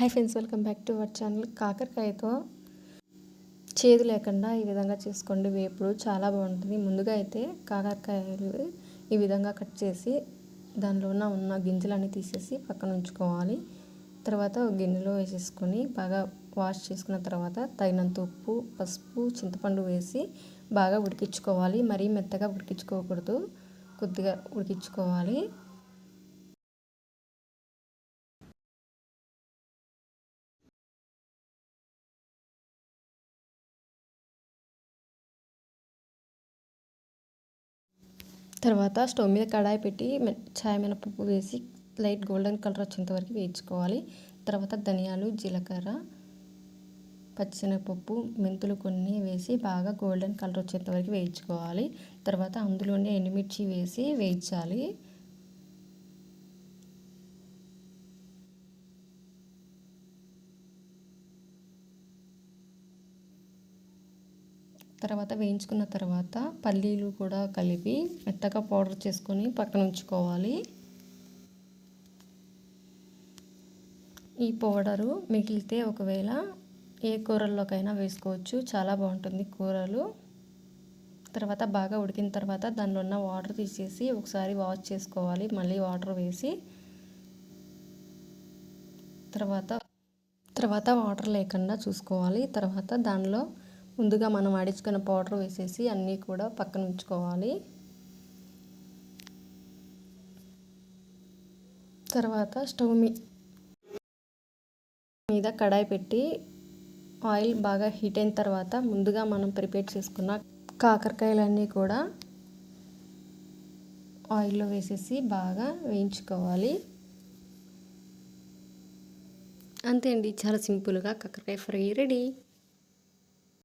Hi friends welcome back to our channel కాకరకాయతో. చేదు లేకుండా ఈ విధంగా చేసుకోండి. వేపుడు చాలా బాగుంటుంది. ముందుగా అయితే కాకరకాయలు ఈ విధంగా కట్ చేసి దానిలో ఉన్న గింజలన్నీ తీసేసి పక్కన ఉంచుకోవాలి. తర్వాత గిన్నెలో వేసేసుకొని బాగా వాష్ చేసుకున్న తర్వాత తగినంత ఉప్పు పసుపు చింతపండు వేసి బాగా ఉడికించుకోవాలి. మరీ మెత్తగా ఉడికించుకోకూడదు. కొద్దిగా ఉడికించుకోవాలి. తర్వాత స్టవ్ మీద కడాయి పెట్టి చాయ్ మినపప్పు వేసి లైట్ గోల్డెన్ కలర్ వచ్చేంత వరకు వేయించుకోవాలి. తర్వాత ధనియాలు జీలకర్ర పచ్చిశనగపప్పు మెంతులు కొన్ని వేసి బాగా గోల్డెన్ కలర్ వచ్చేంత వరకు వేయించుకోవాలి. తర్వాత అందులోనే ఎండుమిర్చి వేసి వేయించాలి. తర్వాత వేయించుకున్న తర్వాత పల్లీలు కూడా కలిపి మెత్తగా పౌడర్ చేసుకొని పక్కన ఉంచుకోవాలి. ఈ పౌడరు మిగిలితే ఒకవేళ ఏ కూరల్లోకైనా వేసుకోవచ్చు. చాలా బాగుంటుంది కూరలు. తర్వాత బాగా ఉడికిన తర్వాత దానిలో ఉన్న వాటర్ తీసేసి ఒకసారి వాష్ చేసుకోవాలి. మళ్ళీ వాటర్ వేసి. తర్వాత తర్వాత వాటర్ లేకుండా చూసుకోవాలి. తర్వాత దానిలో ముందుగా మనం ఆడించుకున్న పౌడర్ వేసేసి అన్నీ కూడా పక్కన ఉంచుకోవాలి. తర్వాత స్టవ్ మీ మీద కడాయి పెట్టి ఆయిల్ బాగా హీట్ అయిన తర్వాత ముందుగా మనం ప్రిపేర్ చేసుకున్న కాకరకాయలన్నీ కూడా ఆయిల్లో వేసేసి బాగా వేయించుకోవాలి. అంతే అండి. చాలా సింపుల్గా కాకరకాయ ఫ్రై రెడీ.